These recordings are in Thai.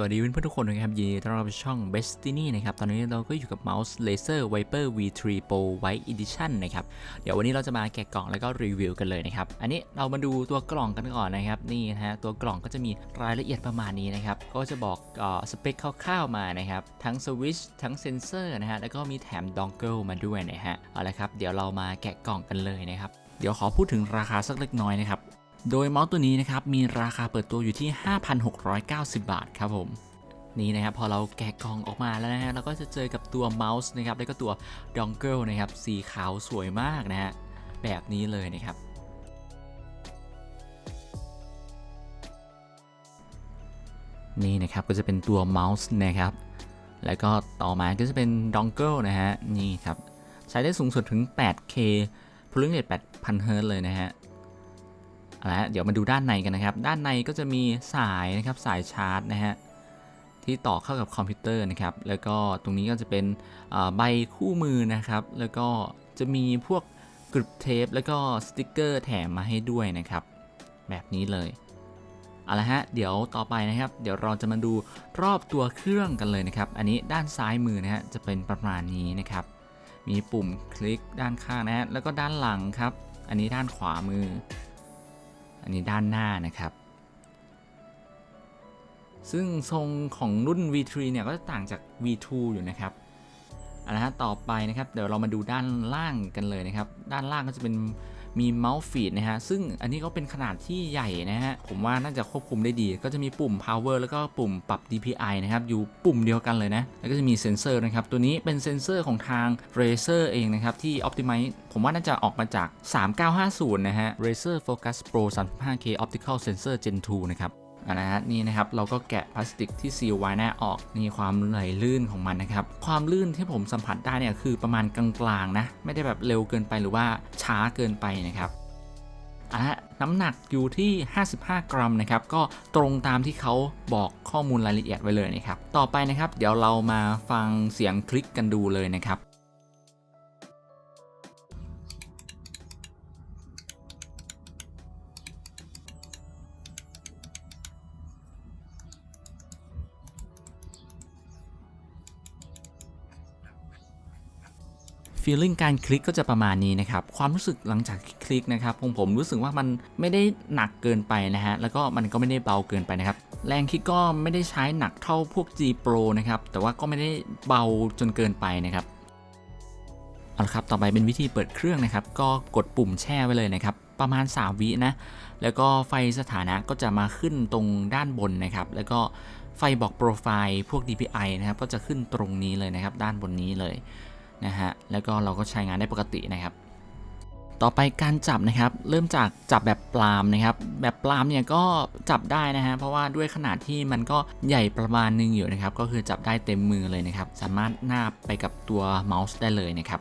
สวัสดีเพื่อนทุกคนนะครับยินดีต้อนรับช่อง Bestiny นะครับ ตอนนี้เราก็อยู่กับเมาส์ Laser Viper V3 Pro White Edition นะครับ เดี๋ยววันนี้เราจะมาแกะกล่องแล้วก็รีวิวกันเลยนะครับ อันนี้เรามาดูตัวกล่องกันก่อนนะครับ นี่นะฮะตัวกล่องก็จะมีรายละเอียดประมาณนี้นะครับ ก็จะบอกอ่อสเปคคร่าวๆมานะครับ ทั้งสวิชทั้งเซนเซอร์นะฮะแล้วก็มีแถมดองเกิลมาด้วยนะฮะเอาละครับเดี๋ยวเรามาแกะกล่องกันเลยนะครับเดี๋ยวขอพูดถึงราคาสักเล็กน้อยนะครับ โดยเมาส์ตัวนี้นะครับมีราคาเปิดตัวอยู่ที่ 5,690 บาทครับผมนี่นะครับพอเราแกะกล่องออกมาแล้วนะฮะเราก็จะเจอกับตัวเมาส์นะครับแล้วก็ตัวดองเกิลนะครับสีขาวสวยมากนะฮะแบบนี้เลยนะครับ นี่นะครับก็จะเป็นตัวเมาส์นะครับแล้วก็ต่อมาก็จะเป็นดองเกิลนะฮะนี่ครับใช้ได้สูงสุดถึง 8K พลังเรท8,000เฮิร์ตเลยนะฮะ เอาละเดี๋ยวมาดูด้านในกันนะครับ ด้านในก็จะมีสายนะครับสายชาร์จนะฮะที่ต่อเข้ากับคอมพิวเตอร์นะครับ แล้วก็ตรงนี้ก็จะเป็นใบคู่มือนะครับ แล้วก็จะมีพวกกริปเทปแล้วก็สติกเกอร์แถมมาให้ด้วยนะครับ แบบนี้เลยเอาละฮะเดี๋ยวต่อไปนะครับ เดี๋ยวเราจะมาดูรอบตัวเครื่องกันเลยนะครับ อันนี้ด้านซ้ายมือนะฮะจะเป็นประมาณนี้นะครับ มีปุ่มคลิกด้านข้างนะฮะแล้วก็ด้านหลังครับ อันนี้ด้านขวามือ อันนี้ด้านหน้านะครับ ซึ่งทรงของรุ่น V3 เนี่ยก็จะต่างจาก V2 อยู่นะครับเอาละฮะต่อไปนะครับ เดี๋ยวเรามาดูด้านล่างกันเลยนะครับ ด้านล่างก็จะเป็น มีเมาส์ฟีดนะฮะ ซึ่งอันนี้ก็เป็นขนาดที่ใหญ่นะฮะ ผมว่าน่าจะควบคุมได้ดี ก็จะมีปุ่ม power แล้วก็ปุ่มปรับ DPI นะครับ อยู่ปุ่มเดียวกันเลยนะ แล้วก็จะมีเซ็นเซอร์นะครับ ตัวนี้เป็นเซ็นเซอร์ของทาง Razer เองนะครับ ที่ Optimize ผมว่าน่าจะออกมาจาก 3950 นะฮะ Razer Focus Pro 35K Optical Sensor Gen 2 นะครับ นะฮะนี่นะครับเราก็แกะพลาสติกที่ซีลไว้หน้าออกนี่ความไหลลื่นของมันนะครับความลื่นที่ผมสัมผัสได้เนี่ยคือประมาณกลางๆนะไม่ได้แบบเร็วเกินไปหรือว่าช้าเกินไปนะครับอะฮะน้ำหนักอยู่ที่ 55 กรัมนะครับ ก็ตรงตามที่เขาบอกข้อมูลรายละเอียดไว้เลยนะครับ ต่อไปนะครับ เดี๋ยวเรามาฟังเสียงคลิกกันดูเลยนะครับ ฟีลลิ่งการคลิกก็จะประมาณนี้นะครับ ความรู้สึกหลังจากคลิกนะครับผมผมรู้สึกว่ามันไม่ได้หนักเกินไปนะฮะ แล้วก็มันก็ไม่ได้เบาเกินไปนะครับ แรงคลิกก็ไม่ได้ใช้หนักเท่าพวก G Pro นะครับ แต่ว่าก็ไม่ได้เบาจนเกินไปนะครับ เอาละครับ ต่อไปเป็นวิธีเปิดเครื่องนะครับ ก็กดปุ่มแช่ไว้เลยนะครับ ประมาณ 3 วินะ แล้วก็ไฟสถานะก็จะมาขึ้นตรงด้านบนนะครับ แล้วก็ไฟบอกโปรไฟล์พวก DPI นะครับ ก็จะขึ้นตรงนี้เลยนะครับ ด้านบนนี้เลย นะฮะแล้วก็เราก็ใช้งานได้ปกตินะครับ ต่อไปการจับนะครับ เริ่มจากจับแบบปลามนะครับ แบบปลามเนี่ยก็จับได้นะฮะเพราะว่าด้วยขนาดที่มันก็ใหญ่ประมาณหนึงอยู่นะครับ ก็คือจับได้เต็มมือเลยนะครับ สามารถนาบไปกับตัวเมาส์ได้เลยนะครับ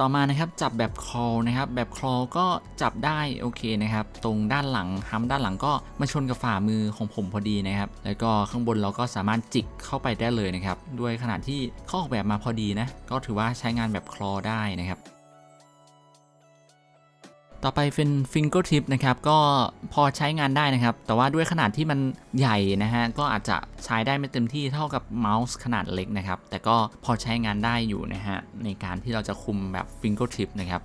ต่อมานะครับจับแบบคลนะครับแบบคลก็จับได้โอเคนะครับตรงด้านหลังฮัมด้านหลังก็มาชนกับฝ่ามือของผมพอดีนะครับแล้วก็ข้างบนเราก็สามารถจิกเข้าไปได้เลยนะครับด้วยขนาดที่เขาออกแบบมาพอดีนะก็ถือว่าใช้งานแบบคลอได้นะครับ ต่อไปเป็น finger tip นะครับก็พอใช้งานได้นะครับ แต่ว่าด้วยขนาดที่มันใหญ่นะฮะก็อาจจะใช้ได้ไม่เต็มที่เท่ากับเมาส์ขนาดเล็กนะครับ แต่ก็พอใช้งานได้อยู่นะฮะในการที่เราจะคุมแบบ finger tip นะครับ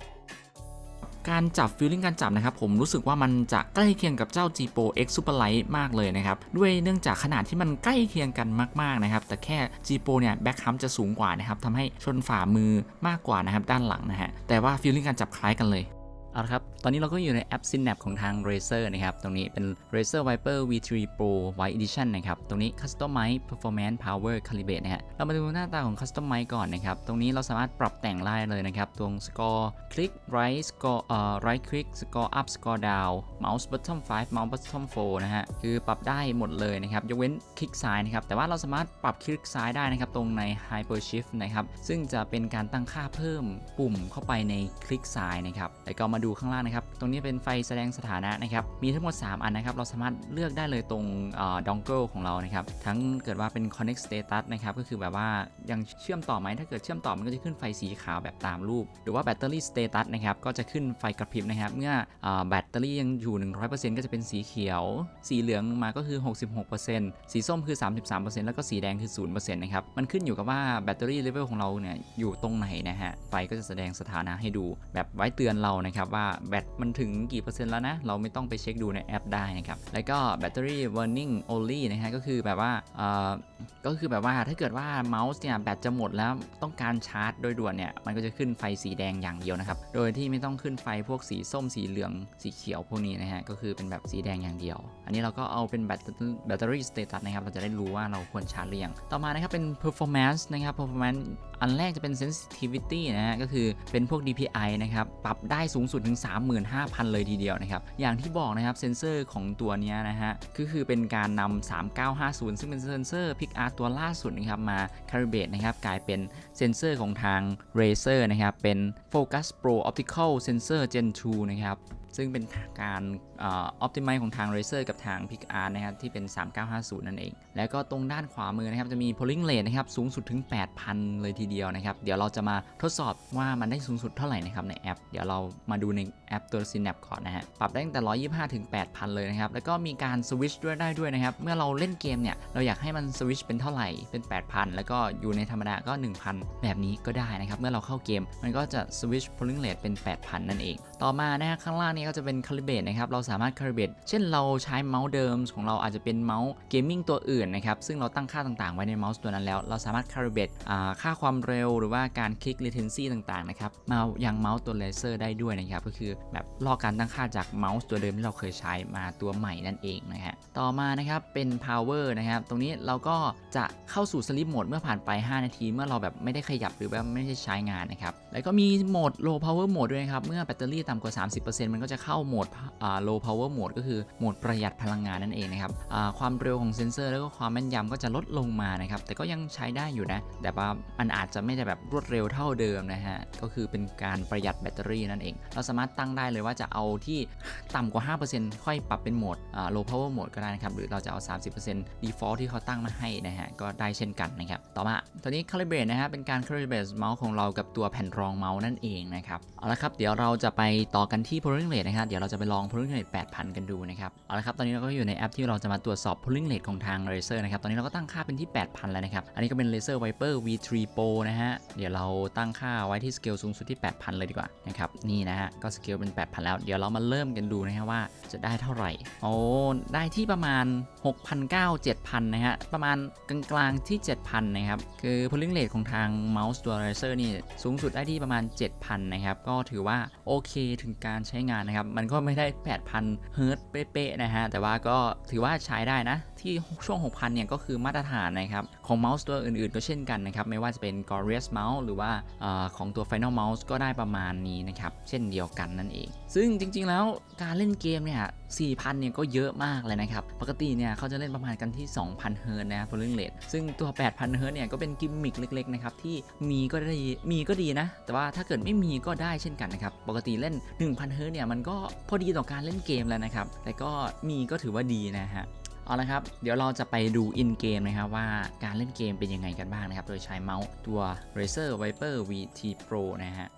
การจับฟีลลิ่งการจับนะครับผมรู้สึกว่ามันจะใกล้เคียงกับเจ้า G Pro X Super Light มากเลยนะครับ ด้วยเนื่องจากขนาดที่มันใกล้เคียงกันมากๆนะครับ แต่แค่ G Pro เนี่ยแบ็คฮัมจะสูงกว่านะครับทำให้ชนฝ่ามือมากกว่านะครับด้านหลังนะฮะแต่ว่าฟีลลิ่งการจับคล้ายกันเลย เอาละครับ ตอนนี้เราก็อยู่ในแอป Synapse ของทาง Razer นะครับ ตรงนี้เป็น Razer Viper V3 Pro White Edition นะครับ ตรงนี้ Customize Performance Power Calibrate นะฮะ เรามาดูหน้าตาของ Customize ก่อนนะครับ ตรงนี้เราสามารถปรับแต่งได้เลยนะครับ ตรง Score Click Right Score เอ่อ Right Click Score Up Score Down Mouse Bottom 5 Mouse Bottom 4 นะฮะ คือปรับได้หมดเลยนะครับ ยกเว้นคลิกซ้ายนะครับ แต่ว่าเราสามารถปรับคลิกซ้ายได้นะครับ ตรงใน Hyper Shift นะครับ ซึ่งจะเป็นการตั้งค่าเพิ่มปุ่มเข้าไปในคลิกซ้ายนะครับแล้วก็มามาดูข้างล่างนะครับ ตรงนี้เป็นไฟแสดงสถานะนะครับ มีทั้งหมด 3 อันนะครับ เราสามารถเลือกได้เลยตรงดองเกิลของเรานะครับ ทั้งเกิดว่าเป็น connect status นะครับ ก็คือแบบว่ายังเชื่อมต่อไหม ถ้าเกิดเชื่อมต่อมันก็จะขึ้นไฟสีขาวแบบตามรูป หรือว่าแบตเตอรี่ status นะครับ ก็จะขึ้นไฟกระพริบนะครับ เมื่อแบตเตอรี่ยังอยู่ 100%ก็จะเป็นสีเขียว สีเหลืองมาก็คือ 66%สีส้มคือ 33%แล้วก็สีแดงคือ 0%นะครับ มันขึ้นอยู่กับว่าแบตเตอรี่เลเวลของเราเนี่ยอยู่ตรงไหนนะฮะ ไฟก็จะแสดงสถานะให้ดูแบบไว้เตือนเรานะครับว่าแบตมันถึงกี่เปอร์เซ็นต์แล้วนะ เราไม่ต้องไปเช็คดูในแอปได้นะครับ แล้วก็แบตเตอรี่ warning only นะฮะก็คือแบบว่าเอ่อก็คือแบบว่าถ้าเกิดว่าเมาส์เนี่ยแบตจะหมดแล้วต้องการชาร์จโดยด่วนเนี่ยมันก็จะขึ้นไฟสีแดงอย่างเดียวนะครับ โดยที่ไม่ต้องขึ้นไฟพวกสีส้มสีเหลืองสีเขียวพวกนี้นะฮะก็คือเป็นแบบสีแดงอย่างเดียว อันนี้เราก็เอาเป็นแบตแบตเตอรี่สเตตัสนะครับเราจะได้รู้ว่าเราควรชาร์จหรือยังต่อมานะครับเป็น performance นะครับ performance อันแรกจะเป็น sensitivity นะฮะก็คือเป็นพวก DPI นะครับ ปรับได้สูงสุดถึง 35,000 เลยทีเดียวนะครับ อย่างที่บอกนะครับเซนเซอร์ของตัวเนี้ยนะฮะก็คือเป็นการนำ 3950 ซึ่งเป็นเซนเซอร์ PICART ตัวล่าสุดนะครับ มา calibrate นะครับ กลายเป็นเซนเซอร์ของทาง Razer นะครับ เป็น Focus Pro Optical Sensor Gen 2 นะครับ ซึ่งเป็นการออ p t i m i z e ของทาง Razer กับทาง PICART นะครับที่เป็น 3950 นั่นเอง แล้วก็ตรงด้านขวามือนะครับจะมี polling rate นะครับสูงสุดถึง 8,000 เลยทีเดียวนะครับ เดี๋ยวเราจะมาทดสอบว่ามันได้สูงสุดเท่าไหร่นะครับในแอป เดี๋ยวเรามาดูในแอปตัว Synapse ก่อนนะฮะ ปรับได้ตั้งแต่ 125 ถึง 8,000 เลยนะครับ แล้วก็มีการสวิชด้วยได้ด้วยนะครับ เมื่อเราเล่นเกมเนี่ย เราอยากให้มันสวิชเป็นเท่าไหร่ เป็น 8,000 แล้วก็อยู่ในธรรมดาก็ 1,000 แบบนี้ก็ได้นะครับ เมื่อเราเข้าเกม มันก็จะสวิช polling rate เป็น 8,000 นั่นเอง ต่อมานะฮะข้างล่างนี้ก็จะเป็น calibrate นะครับ เราสามารถ calibrate เช่นเราใช้เมาส์เดิมของเราอาจจะเป็นเมาส์เกมมิ่งตัวอื่นนะครับ ซึ่งเราตั้งค่าต่างๆ ไว้ในเมาส์ตัวนั้นแล้ว เราสามารถ calibrate อ่าค่าความเร็วหรือว่าการคลิก latency ต่างๆ นะครับ มายังเมาส์ตัวเลเซอร์ได้ด้วยนะครับ ก็คือแบบลอกการตั้งค่าจากเมาส์ตัวเดิมที่เราเคยใช้มาตัวใหม่นั่นเองนะฮะ ต่อมานะครับเป็น power นะครับ ตรงนี้เราก็จะเข้าสู่ sleep mode เมื่อผ่านไป 5 นาที เมื่อเราแบบไม่ได้ขยับหรือว่าไม่ได้ใช้งานนะครับ แล้วก็มีโหมด low power mode ด้วยนะครับ เมื่อแบตเตอรี่ต่ำกว่า 30%มันก็จะเข้าโหมด low power mode ก็คือโหมดประหยัดพลังงานนั่นเองนะครับความเร็วของเซ็นเซอร์แล้วก็ความแม่นยำก็จะลดลงมานะครับแต่ก็ยังใช้ได้อยู่นะ แต่ว่ามันอาจจะไม่ได้แบบรวดเร็วเท่าเดิมนะฮะก็คือเป็นการประหยัดแบตเตอรี่นั่นเอง เราสามารถตั้งได้เลยว่าจะเอาที่ต่ำกว่า 5%ค่อยปรับเป็นโหมด low power mode ก็ได้นะครับหรือเราจะเอา 30% default ที่เขาตั้งมาให้นะฮะก็ได้เช่นกันนะครับต่อมาตอนนี้ calibrate นะฮะเป็นการ calibrate เมาส์ของเรากับตัวแผ่นรองเมาส์นั่นเองนะครับเอาละครับเดี๋ยวเราจะไปต่อกันที่ polling rate นะครับเดี๋ยวเราจะไปลอง polling rate 8,000 กันดูนะครับเอาละครับตอนนี้เราก็อยู่ในแอปที่เราจะมาตรวจสอบ polling rate ของทาง Razer นะครับตอนนี้เราก็ตั้งค่าเป็นที่ 8,000 แล้วนะครับอันนี้ก็เป็น Razer Viper V3 Pro นะฮะเดี๋ยวเราตั้งค่าไว้ที่สเกลสูงสุดที่ 8,000 เลยดีกว่านะครับนี่นะฮะก็สเกลเป็น 8,000 แล้ว เดี๋ยวเรามาเริ่มกันดูนะฮะว่าจะได้เท่าไหร่โอ้ได้ที่ประมาณ 6,900 7,000 นะฮะประมาณกลางๆที่ 7,000 นะครับคือ polling rate ของทางเมาส์ตัว Razer นี่สูงสุดได้ที่ประมาณ 7,000 นะครับก็ถือว่าโอเคถึงการใช้งานนะครับ มันก็ไม่ได้ 8,000 เฮิร์ตเป๊ะๆนะฮะ แต่ว่าก็ถือว่าใช้ได้นะ ที่ช่วง 6,000 เนี่ยก็คือมาตรฐานนะครับ ของเมาส์ตัวอื่นๆ ก็เช่นกันนะครับ ไม่ว่าจะเป็น g o r i a s Mouse หรือว่าอของตัว Final Mouse ก็ได้ประมาณนี้นะครับ เช่นเดียวกันนั่นเอง ซึ่งจริงๆแล้วการเล่นเกมเนี่ย4,000 เนี่ยก็เยอะมากเลยนะครับ ปกติเนี่ยเขาจะเล่นประมาณกันที่ 2,000 เฮิร์ตนะครับ polling rate ซึ่งตัว 8,000 เฮิร์ตเนี่ยก็เป็นกิมมิคเล็กๆนะครับที่มีก็ได้มีก็ดีนะ แต่ว่าถ้าเกิดไม่มีก็ได้เช่นกันนะครับ ปกติเล่น 1,000 เฮิร์ตเนี่ยมันก็พอดีต่อการเล่นเกมแล้วนะครับ แต่ก็มีก็ถือว่าดีนะฮะ เอาละครับเดี๋ยวเราจะไปดูอินเกมนะครับว่าการเล่นเกมเป็นยังไงกันบ้างนะครับ โดยใช้เมาส์ตัว Razer Viper VT Pro นะฮะ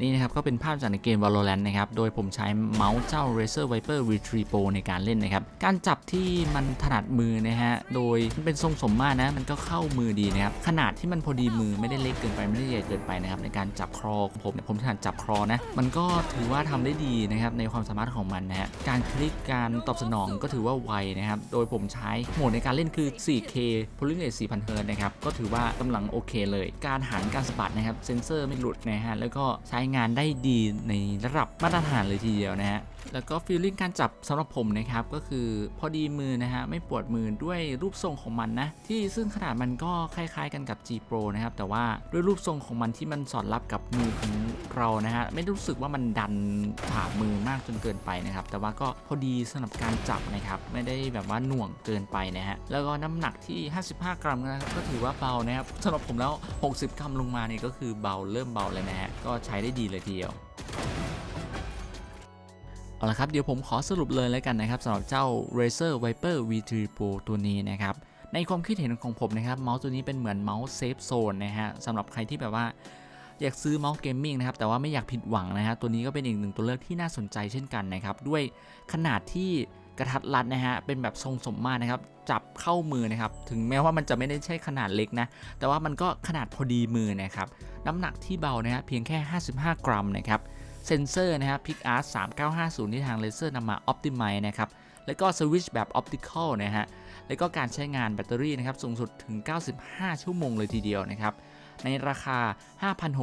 นี่นะครับก็เป็นภาพจากในเกม Valorant นะครับโดยผมใช้เมาส์เจ้า Razer Viper V3 Pro ในการเล่นนะครับ การจับที่มันถนัดมือนะฮะโดยมันเป็นทรงสมมาตรนะมันก็เข้ามือดีนะครับขนาดที่มันพอดีมือไม่ได้เล็กเกินไปไม่ได้ใหญ่เกินไปนะครับในการจับครอของผมเนี่ยผมถนัดจับครอนะมันก็ถือว่าทำได้ดีนะครับในความสามารถของมันนะฮะการคลิกการตอบสนองก็ถือว่าไวนะครับโดยผมใช้โหมดในการเล่นคือ 4K polling rate 4,000 Hz นะครับก็ถือว่ากำลังโอเคเลย การหันการสะบัดนะครับเซนเซอร์ไม่หลุดนะฮะแล้วก็ใช้งานได้ดีในระดับมาตรฐานเลยทีเดียวนะฮะ แล้วก็ฟีลลิ่งการจับสำหรับผมนะครับก็คือพอดีมือนะฮะไม่ปวดมือด้วยรูปทรงของมันนะที่ซึ่งขนาดมันก็คล้ายๆ กันกับ G Pro นะครับแต่ว่าด้วยรูปทรงของมันที่มันสอดรับกับมือของเรานะฮะไม่รู้สึกว่ามันดันผ่ามือมากจนเกินไปนะครับแต่ว่าก็พอดีสำหรับการจับนะครับไม่ได้แบบว่าหน่วงเกินไปนะฮะแล้วก็น้ำหนักที่ 55 กรัมนะครับก็ถือว่าเบานะครับสำหรับผมแล้ว 60 กรัมลงมาเนี่ยก็คือเบาเริ่มเบาเลยนะฮะก็ใช้ได้ดีเลยทีเดียว เอาละครับเดี๋ยวผมขอสรุปเลยแล้วกันนะครับสำหรับเจ้า Razer Viper V3 Pro ตัวนี้นะครับในความคิดเห็นของผมนะครับเมาส์ตัวนี้เป็นเหมือนเมาส์เซฟโซนนะฮะสำหรับใครที่แบบว่าอยากซื้อเมาส์เกมมิ่งนะครับแต่ว่าไม่อยากผิดหวังนะฮะตัวนี้ก็เป็นอีกหนึ่งตัวเลือกที่น่าสนใจเช่นกันนะครับด้วยขนาดที่กระทัดรัดนะฮะเป็นแบบทรงสมมาตรนะครับจับเข้ามือนะครับถึงแม้ว่ามันจะไม่ได้ใช่ขนาดเล็กนะแต่ว่ามันก็ขนาดพอดีมือนะครับน้ำหนักที่เบานะฮะเพียงแค่ 55 กรัมนะครับ เซนเซอร์นะครับ PicArt 3950 ที่ทางเลเซอร์นำมา Optimize นะครับ แล้วก็สวิตช์แบบ Optical นะฮะ แล้วก็การใช้งานแบตเตอรี่นะครับ สูงสุดถึง 95 ชั่วโมงเลยทีเดียวนะครับ ในราคา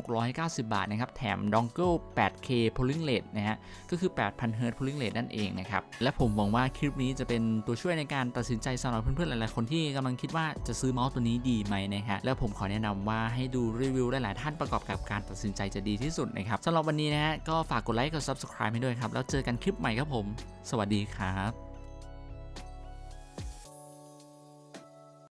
5,690 บาทนะครับ แถมดองเกิล 8K polling rate นะฮะ ก็คือ 8,000 Hz polling rate นั่นเองนะครับ และผมหวังว่าคลิปนี้จะเป็นตัวช่วยในการตัดสินใจสำหรับเพื่อนๆ หลายๆ คนที่กำลังคิดว่าจะซื้อเมาส์ตัวนี้ดีไหมนะฮะ แล้วผมขอแนะนำว่าให้ดูรีวิวหลายๆ ท่านประกอบกับการตัดสินใจจะดีที่สุดนะครับสำหรับวันนี้นะฮะ ก็ฝากกดไลค์ กด subscribe ให้ด้วยครับ แล้วเจอกันคลิปใหม่ครับผม สวัสดีครับ